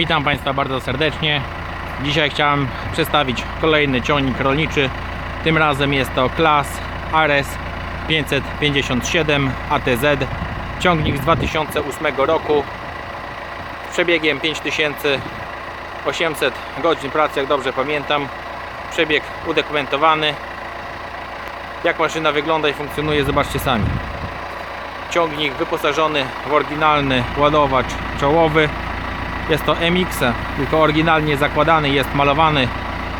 Witam Państwa bardzo serdecznie. Dzisiaj chciałem przedstawić kolejny ciągnik rolniczy. Tym razem jest to Klas RS 557 ATZ. Ciągnik z 2008 roku z przebiegiem 5800 godzin pracy, jak dobrze pamiętam. Przebieg udokumentowany. Jak maszyna wygląda i funkcjonuje, zobaczcie sami. Ciągnik wyposażony w oryginalny ładowacz czołowy. Jest to MX, tylko oryginalnie zakładany jest malowany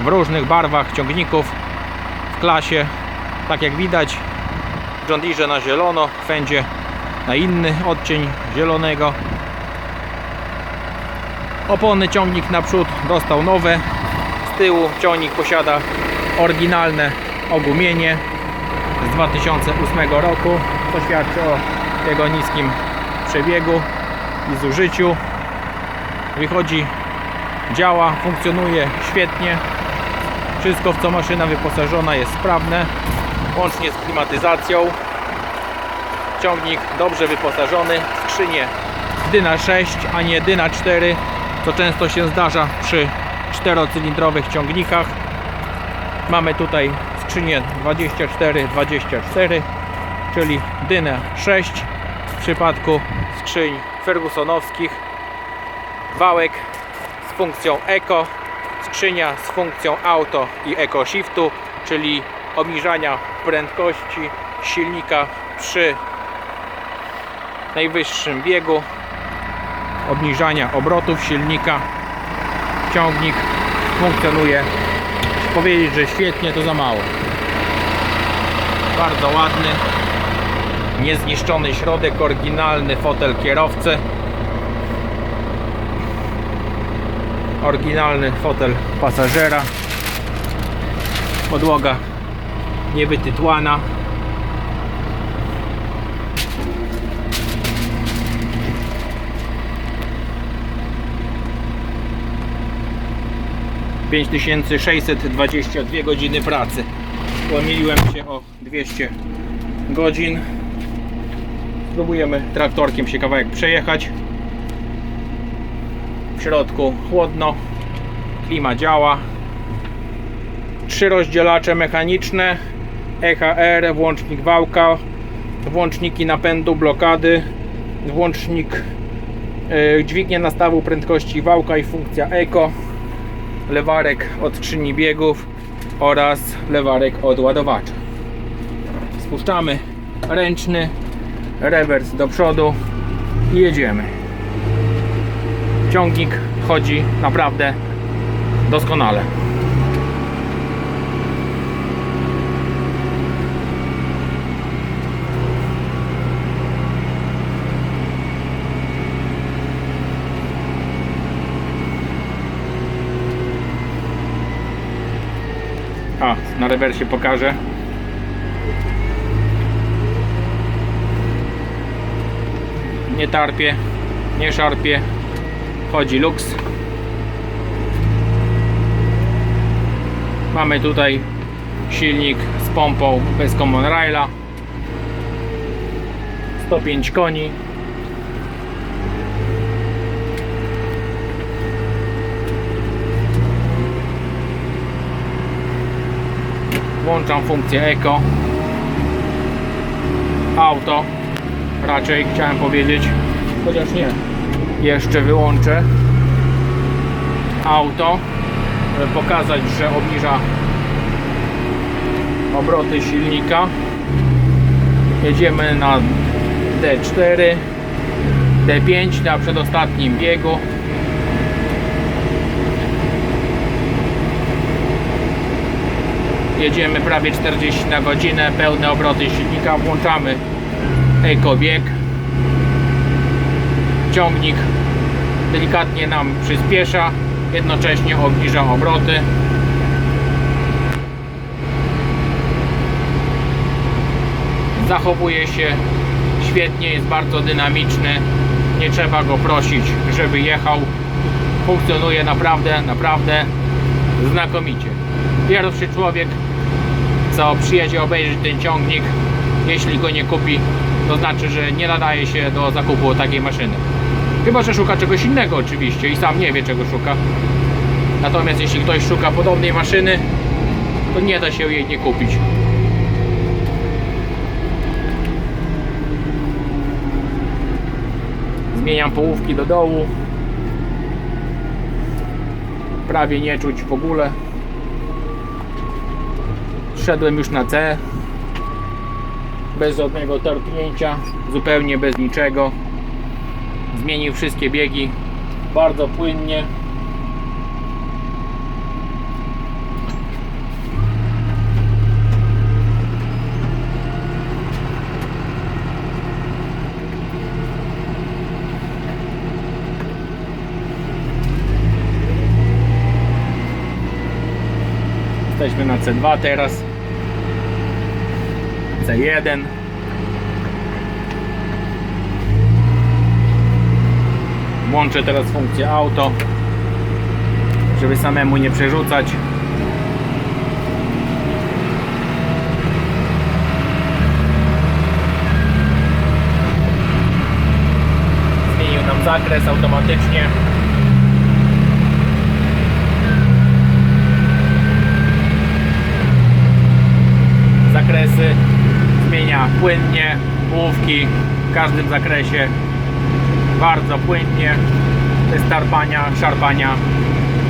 w różnych barwach ciągników w klasie. Tak jak widać, John Deere na zielono, Fendzie na inny odcień zielonego. Opony ciągnik naprzód dostał nowe. Z tyłu ciągnik posiada oryginalne ogumienie z 2008 roku, co świadczy o jego niskim przebiegu i zużyciu wychodzi, działa, funkcjonuje świetnie. Wszystko w co maszyna wyposażona jest sprawne, łącznie z klimatyzacją. Ciągnik dobrze wyposażony, skrzynie Dyna 6, a nie Dyna 4, co często się zdarza przy czterocylindrowych ciągnikach. Mamy tutaj skrzynię 24-24, czyli Dynę 6 w przypadku skrzyń Fergusonowskich wałek z funkcją Eco, skrzynia z funkcją Auto i Eco Shiftu, czyli obniżania prędkości silnika przy najwyższym biegu, obniżania obrotów silnika. Ciągnik funkcjonuje, powiedzieć, że świetnie to za mało. Bardzo ładny, niezniszczony środek, oryginalny fotel kierowcy. Oryginalny fotel pasażera. Podłoga niewytytłana pięć tysięcy sześćset dwadzieścia dwie godziny pracy. Pomyliłem się o 200 godzin. Spróbujemy traktorkiem się kawałek przejechać środku chłodno, klima działa. Trzy rozdzielacze mechaniczne, EHR, włącznik wałka, włączniki napędu, blokady, włącznik yy, dźwignia nastawu prędkości wałka i funkcja ECO, lewarek od biegów oraz lewarek od ładowacza. Spuszczamy ręczny, rewers do przodu i jedziemy ciągnik chodzi naprawdę doskonale. A, na rewersie pokażę. Nie tarpie, nie szarpie, chodzi Lux. Mamy tutaj silnik z pompą bez Common Raila. 105 koni. Włączam funkcję Eco. Auto. Raczej chciałem powiedzieć, chociaż nie jeszcze wyłączę auto żeby pokazać, że obniża obroty silnika. Jedziemy na D4 D5 na przedostatnim biegu. Jedziemy prawie 40 na godzinę pełne obroty silnika włączamy ekobieg ciągnik delikatnie nam przyspiesza, jednocześnie obniża obroty. Zachowuje się świetnie, jest bardzo dynamiczny. Nie trzeba go prosić, żeby jechał. Funkcjonuje naprawdę, naprawdę znakomicie. Pierwszy człowiek, co przyjedzie obejrzeć ten ciągnik, jeśli go nie kupi, to znaczy, że nie nadaje się do zakupu takiej maszyny. Chyba, że szuka czegoś innego oczywiście i sam nie wie czego szuka. Natomiast jeśli ktoś szuka podobnej maszyny, to nie da się jej nie kupić. Zmieniam połówki do dołu. Prawie nie czuć w ogóle. Szedłem już na C. Bez żadnego tarpnięcia, zupełnie bez niczego. Zmienił wszystkie biegi bardzo płynnie. Jesteśmy na C2 teraz. C1. Włączę teraz funkcję auto, żeby samemu nie przerzucać. Zmienił nam zakres automatycznie. zakresy zmienia płynnie, połówki w każdym zakresie bardzo płynnie. Bez tarpania, szarpania.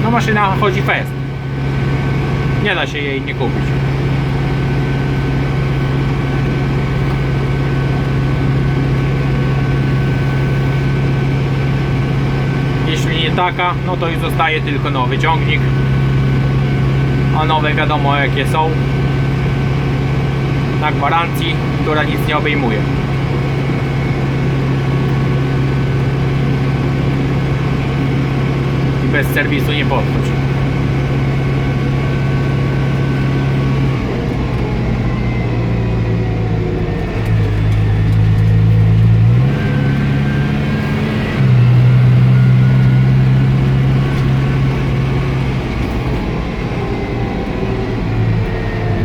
No maszyna chodzi fest. Nie da się jej nie kupić. Jeśli nie taka, no to już zostaje tylko nowy ciągnik. A nowe wiadomo jakie są. Na gwarancji, która nic nie obejmuje. Bez serwisu nie podchodź.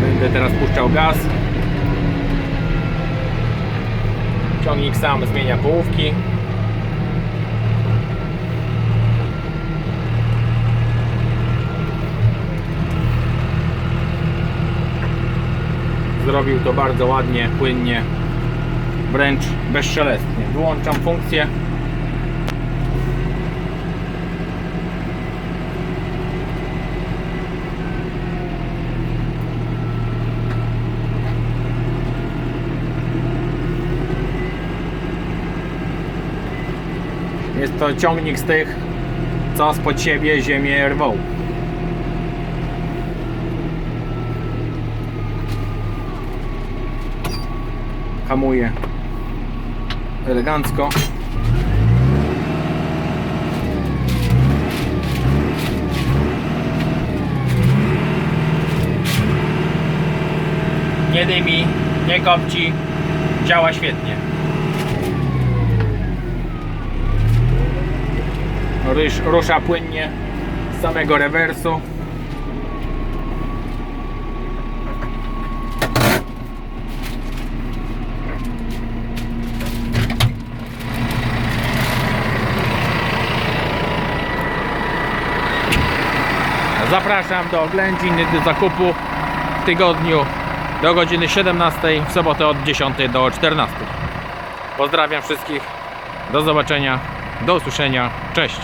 Będę teraz puszczał gaz. Ciągnik sam zmienia połówki. Zrobił to bardzo ładnie, płynnie, wręcz bezszelestnie. Wyłączam funkcję. Jest to ciągnik z tych, co spod siebie ziemię rwą. Hamuje elegancko. Nie dymi, nie kopci, działa świetnie. Ryż rusza płynnie z samego rewersu. Zapraszam do oględzin, do zakupu w tygodniu do godziny 17, w sobotę od 10 do 14. Pozdrawiam wszystkich. Do zobaczenia. Do usłyszenia. Cześć.